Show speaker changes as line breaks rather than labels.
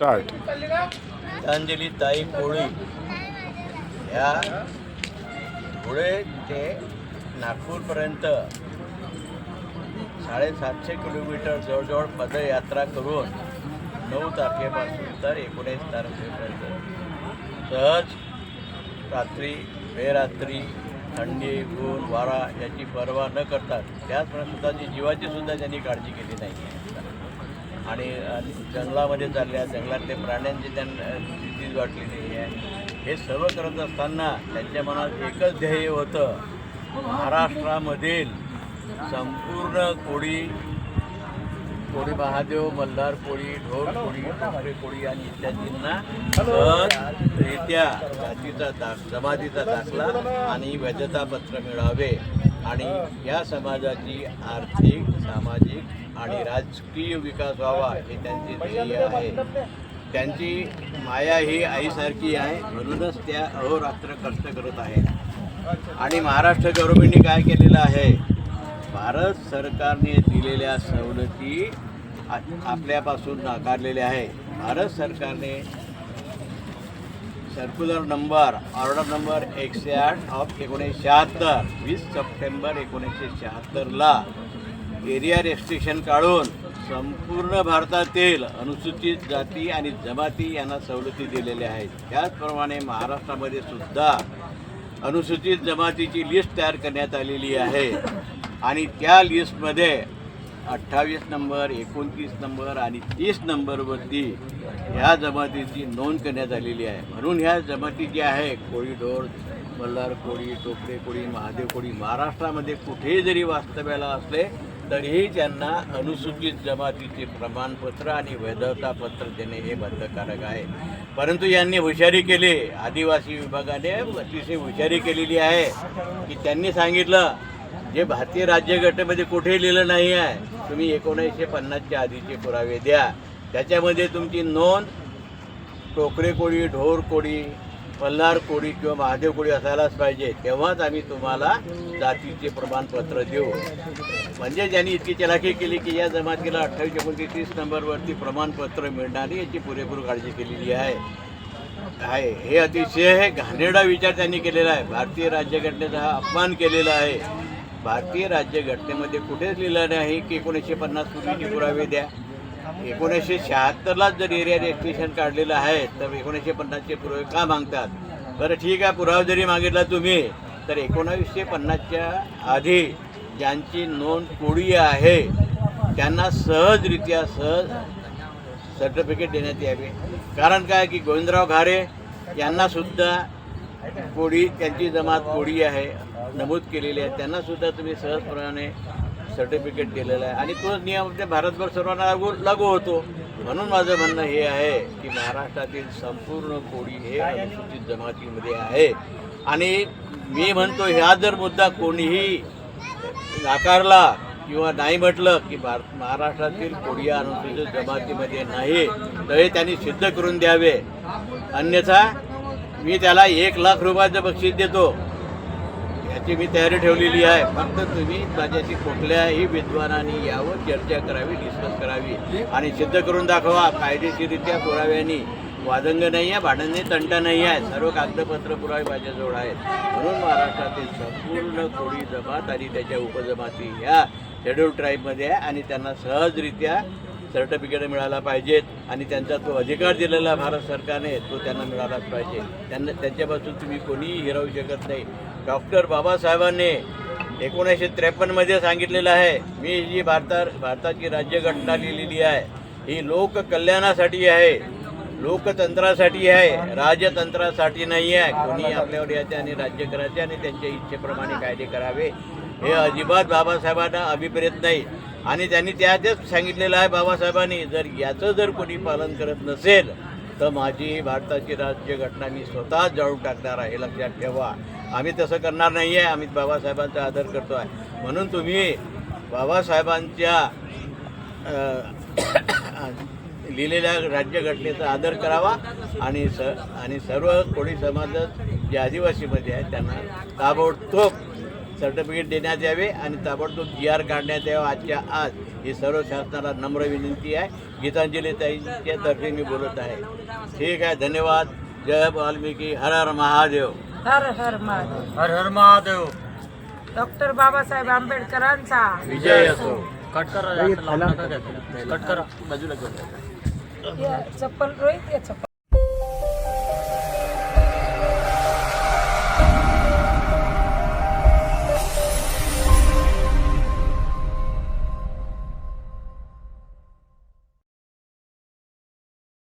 Start.
Gitanjali ताई कोळी. ह्या धुळे ते नागपूरपर्यंत साडेसातशे किलोमीटर जवळजवळ पदयात्रा करून नऊ तारखेपासून तर एकोणीस तारखेपर्यंत. सहज रात्री बेरात्री थंडी ऊन वारा याची पर्वा न करतात त्याचप्रमाणे स्वतःची जीवाची सुद्धा त्यांनी काळजी केली नाही आणि जंगलामध्ये चालल्या जंगलातले प्राण्यांची त्यांना स्थिती वाटलेली आहे. हे सर्व करत असताना त्यांच्या मनात एकच ध्येय होतं. महाराष्ट्रामधील संपूर्ण कोळी कोळी महादेव मल्हार कोळी ढोल कोळी ठाकरे कोळी आणि इत्यादींना सहजरित्या जातीचा दाख जमातीचा दाखला आणि वैधता पत्र मिळावे. आणि या समाजाची आर्थिक सामाजिक आणि राजकीय विकास व्हावा हे त्यांचे ध्येय आहे. त्यांची माया ही आईसारखी आहे म्हणूनच त्या अहोरात्र कष्ट करत आहेत. आणि महाराष्ट्र गव्हर्नमेंटने काय केलेलं आहे? भारत सरकारने दिलेल्या सवलती आपल्यापासून नाकारलेल्या आहे. भारत सरकारने सर्क्युलर नंबर ऑर्डर नंबर एकशे आठ ऑफ एकोणीसशे शहात्तर वीस सप्टेंबर एकोणीसशे शहात्तरला. एरिया रेस्ट्रिक्शन काढून संपूर्ण भारतातील अनुसूचित जाती आणि जमाती यांना सवलती दिलेल्या आहेत. त्याचप्रमाणे महाराष्ट्रामध्ये सुद्धा अनुसूचित जमातीची लिस्ट तयार करण्यात आलेली आहे. आणि त्या लिस्टमध्ये अठ्ठावीस नंबर एकोणतीस नंबर आणि तीस नंबरवरती ह्या जमातीची नोंद करण्यात आलेली आहे. म्हणून ह्या जमाती जी आहे कोळी ढोर कोळी टोपरे कोळी महादेव कोळी महाराष्ट्रामध्ये कुठेही जरी वास्तव्याला असले तरीही त्यांना अनुसूचित जमातीचे प्रमाणपत्र आणि वैधता पत्र देणे हे बंधकारक आहे. परंतु यांनी हुशारी केली. आदिवासी विभागाने अतिशय हुशारी केलेली आहे. की त्यांनी सांगितलं जे भारतीय राज्यघटनेमध्ये कुठेही लिहिलं नाही आहे तुम्ही एकोणीसशे पन्नासच्या आधीचे पुरावे द्या. त्याच्यामध्ये तुमची नोंद टोकरे कोळी ढोर कोळी मल्हार कोळी किंवा महादेव कोळी असायलाच पाहिजे. तेव्हाच आम्ही तुम्हाला जातीचे प्रमाणपत्र देऊ. म्हणजे ज्यांनी इतकी चलाखी केली की या जमातीला अठ्ठावीस एकोणतीस तीस नंबरवरती प्रमाणपत्र मिळणारी याची पुरेपूर काळजी केलेली आहे. आहे. हे अतिशय घाणेरडा विचार त्यांनी केलेला आहे. भारतीय राज्यघटनेचा हा अपमान केलेला आहे. भारतीय राज्यघटनेमध्ये कुठेच लिहिलं नाही की एकोणीसशे पन्नास पूर्वीचे पुरावे द्या. एकोणीसशे शहात्तरलाच जर एरिया रेस्ट्रिक्शन काढलेलं आहे तर एकोणीसशे पन्नासचे पुरावे का मागतात? बरं ठीक आहे पुरावा जरी मागितला तुम्ही तर एकोणावीसशे पन्नासच्या आधी ज्यांची नोंद कोळी आहे त्यांना सहजरित्या सहज सर्टिफिकेट देण्यात यावे. कारण काय की गोविंदराव घारे यांनासुद्धा कोडी कोळी त्यांची जमात कोळी आहे. नमूद केलेली आहे त्यांना सुद्धा तुम्ही सहजप्रमाणे सर्टिफिकेट दिलेलं आहे. आणि तोच नियम ते भारतभर सर्वांना लागू लागू होतो. म्हणून माझं म्हणणं हे आहे की महाराष्ट्रातील संपूर्ण कोळी हे अनुसूचित जमातीमध्ये आहे. आणि मी म्हणतो ह्या जर मुद्दा कोणीही नाकारला किंवा नाही म्हटलं की भारत महाराष्ट्रातील कोडिया अनुसूचित जमातीमध्ये नाही तर हे त्यांनी सिद्ध करून द्यावे. अन्यथा मी त्याला एक लाख रुपयाचं बक्षीस देतो. याची मी तयारी ठेवलेली आहे. फक्त तुम्ही माझ्याशी कुठल्याही विद्वानांनी यावर चर्चा करावी डिस्कस करावी आणि सिद्ध करून दाखवा. कायदेशीररित्या पुराव्यांनी वादंग नाही आहे भांडण नाही तंटा नाही आहे सर्व कागदपत्र पुरावे माझ्याजवळ आहेत. म्हणून महाराष्ट्रातील संपूर्ण कोळी जमात आणि त्याच्या उपजमाती ह्या शेड्यूल ट्राईबमध्ये आहे आणि त्यांना सहजरित्या सर्टिफिकेट मिळायला पाहिजेत आणि त्यांचा तो अधिकार दिलेला भारत सरकारने तो त्यांना मिळालाच पाहिजे. त्यांना त्यांच्यापासून तुम्ही कोणीही हिरावू शकत नाही. डॉक्टर बाबासाहेबांनी एकोणीसशे त्रेपन्नमध्ये सांगितलेलं आहे मी जी भारता भारताची राज्यघटना लिहिलेली आहे ही लोककल्याणासाठी आहे लोकतंत्रासाठी आहे राजतंत्रासाठी नाही आहे. कोणी आपल्यावर याचे आणि राज्य करायचे आणि त्यांच्या इच्छेप्रमाणे कायदे करावे हे अजिबात बाबासाहेबांना अभिप्रेत नाही. आणि त्यांनी त्यातच सांगितलेलं आहे बाबासाहेबांनी जर याचं जर कोणी पालन करत नसेल तर माझी भारताची राज्यघटना मी स्वतः जाळून टाकणार आहे हे लक्षात ठेवा. आम्ही तसं करणार नाही आहे आम्ही बाबासाहेबांचा आदर करतो आहे म्हणून तुम्ही बाबासाहेबांच्या लिहिलेल्या राज्यघटनेचा आदर करावा आणि स आणि सर्व कोळी समाजात जे आदिवासीमध्ये आहेत त्यांना ताबडतोब सर्टिफिकेट देण्यात यावे आणि ताबडतोब जी आर काढण्यात यावं. आजच्या आज ही सर्व शासनाला नम्र विनंती आहे. गीतांजली ताईंच्या तर्फे मी बोलत आहे. ठीक आहे धन्यवाद. जय वाल्मिकी. हर हर महादेव.
हर हर महादेव.
हर हर महादेव.
डॉक्टर बाबासाहेब आंबेडकरांचा
विजय असो.
कट करा. कट करा. बाजूला करा
या चप्पल रोहित या चप्पल.